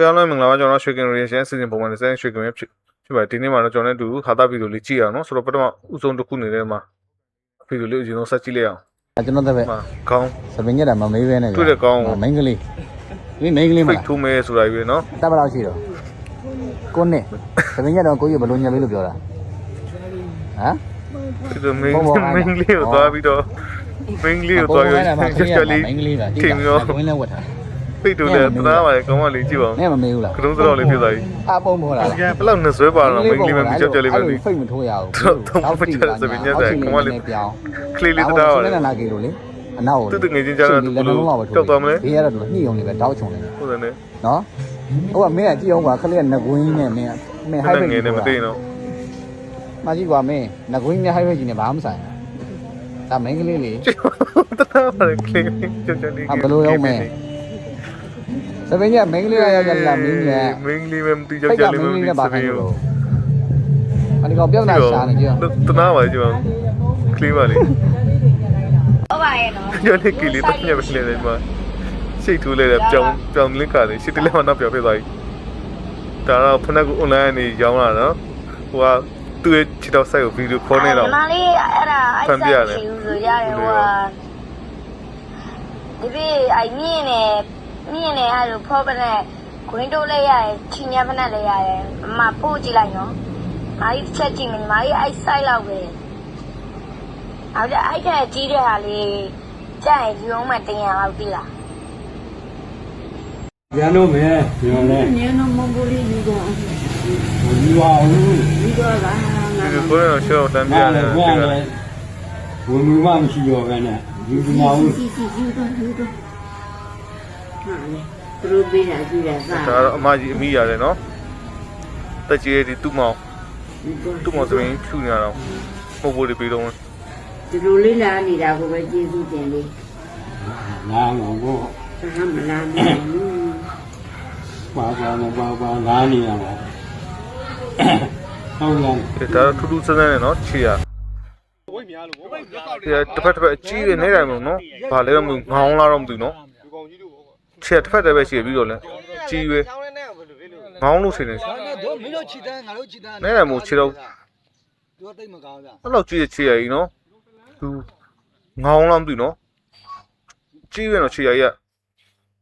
ပြောင်းလဲမင်္ဂလာပါကျွန်တော်ရွှေကင်ရီရှင်စီစဉ်ပုံမှန်တဲ့ရွှေကင်ရဖြစ်ဖြစ်ပါတယ်ဒီနေ့မှာတော့ကျွန်တော်နဲ့အတူဟာတာဗီဒီယိုလေးကြည့်ရအောင်နော်ဆိုတော့ပထမဥဆုံးတစ်ခုနေတဲ့မှာဗီဒီယိုလေးကိုအရင်ဆုံးဆက်ကြည့်လိုက်အောင်အဲကျွန်တော်တပည့်မှာခေါင်းစပင်ညက်တာမမေးပဲနဲ့တွေ့တဲ့ကောင်းကိုမိန်းကလေးဒီမိန်းကလေးမဖိတ်လားထိုးမဲဆိုတာကြီးပဲနော်တပ်ပလောက်ရှိတော့ကိုနှစ်စပင်ညက်တော့ကိုကြီးဘယ်လိုညက်လေးလို့ပြောတာဟမ်ဒီလိုမင်းမင်းလေးကိုသွားပြီးတော့မင်းလေးကိုသွားရချက်ချက်လေးမိန်းကလေးပါထင်ပြီးတော့ဝင်းလဲဝတ်ထား ဖိတ်ထိုးတယ်တနာပါလေကောင်းမလေးကြည့်ပါဦးနဲ့မမေးဘူးလားကတုံးစတော့လေးဖြစ်သွားပြီအပုံပေါ်လာလားဘယ်လောက်နဲ့ဆွဲပါတော့မင်းလေးမပြီးချက်ချက်လေးပဲဒီဖိတ်မထိုးရဘူးတော့တော့မချက်စပင်ညက်တဲ့ကောင်းမလေးပြောင်းကလေးလေးတနာပါလေနဲ့နာကေလို့လေအနောက်သူ့တငယ်ချင်းကြတော့ဘယ်လိုကြောက်သွားမလဲဘေးရတော့ညှိအောင်လေးပဲတောက်ချုံနေတယ်ဟုတ်တယ်နဲ့နော်ဟိုကမင်းကကြည့်အောင်ကွာခလေးကငကွင်းနဲ့မင်းမင်းဟိုက်ဘက်ငယ်နဲ့မသိနော်မကြည့်ကွာမင်းငကွင်းနဲ့ဟိုက်ဘက်ကြီးနဲ့ဘာမှမဆိုင်ဘူးဒါမင်းကလေးလေတနာပါလေကလေးချက်ချက်လေး စပင်းကြီးကမင်းကလေးရရလာမင်းကြီးမင်းလေးမမသိကြောဖိက်တ်ကြကလေးမမင်းသိလေးနဲ့ဘာစပခိုင်းင်းလို့ရောအဒီကောင်ပြဿနာရှာနေကြတနာပါလေကျွန်တော်ကလေးပါလေဟုတ်ပါရဲ့နော်ညလေးကလေးတက်ညက်ပဲလေဒီမှာစိတ်ထူးလေကြောင်ကြောင်လင်းကာလေရှစ်တလေးမှနောက်ပြောပြသွားပြီဒါတော့ဖနက်ကို online နေရောင်းလာနော်ဟိုကသူ့ရဲ့ခြေတော့ဆိုင်ကိုဗီဒီယိုခေါ်နေတော့ညီမလေးအဲ့ဒါအဲ့ဖန်ပြဆိုင်ရတယ်ရှိဦးဆိုရတယ်ဟိုဟာဒီပြေအိုင်မြင့်နေ မြင့်နေအဲ့လိုဖောပနဲ့ခွင်းတိုးလေးရတယ်ချင်းညက်ဖနဲ့လေးရတယ်အမပို့ကြည့်လိုက်နော်မာကြီးတစ်ချက်ကြည့်မယ်ညီမလေးအဲ့ဆိုင်လောက်ပဲအဲ့ဒါအဲ့တဲ့ကြီးတဲ့ဟာလေးကြိုက်ရုံးမဲ့တင်ရအောင်သိလားပြန်လို့မယ်ပြန်လဲညနေမဘလေးယူတော့ဘူးပါဘူးယူတော့လားဒီလိုခေါ်နေတော့ရှော့တန်းပြပြန်ရလဲတယ်ပြန်လဲဘူးမူမမရှိတော့ဘဲနဲ့ယူမအောင်စီစီယူတော့ယူတော့ ဟာလေသူတို့ပေးတာကြည့်တာစားဒါတော့အမကြီးအမိရတယ်နော်တက်ကြီးရဲ့ဒီသူ့မောင်သူ့မောင်ဆိုရင်ဖြူနေရတော့ပုံပေါ်တွေပြီးတော့သူတို့လေးလာနေတာကိုပဲကျေးဇူးတင်လေးနားတော့ဘောဟာမလာနိုင်ဘူးပါပါမပါပါနားနေရမှာဟုတ်လားဒါတော့ထူးထူးဆန်းဆန်းနဲ့နော်ခြေရဝိတ်များလို့ဝိတ်တစ်ဖက်တစ်ဖက်အကြီးတွေနေတိုင်းမလို့နော်ဘာလဲတော့မငောင်းလာတော့မသိဘူးနော် ခြေတစ်ဖက်တစ်ဖက်ရှိပြီးတော့လဲကြီးရွေးငောင်းလို့ထင်တယ်တို့မင်းတို့ချီတန်းငါတို့ချီတန်းနေတိုင်းမို့ခြေတော့တို့တိတ်မကောင်းဗျအဲ့လောက်ကြီးတဲ့ခြေရကြီးနော်သူငောင်းလားမသိဘူးနော်ကြီးရွေးတော့ခြေရကြီးက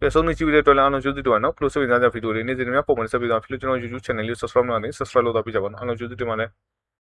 ပြန်ဆုံးနေကြည့်ပြီးတဲ့တော်လည်းအားလုံးကျေးဇူးတင်ပါနော်ပလို့စိတ်ဝင်စားကြဗီဒီယိုလေးနေ့စဉ်များပုံမှန်ဆက်ပြီးတော့ဖြစ်လို့ကျွန်တော် YouTube channel လေး subscribe လုပ်နေ subscribe လုပ်တော့ပြကြပါနော်အားလုံးကျေးဇူးတင်ပါတယ်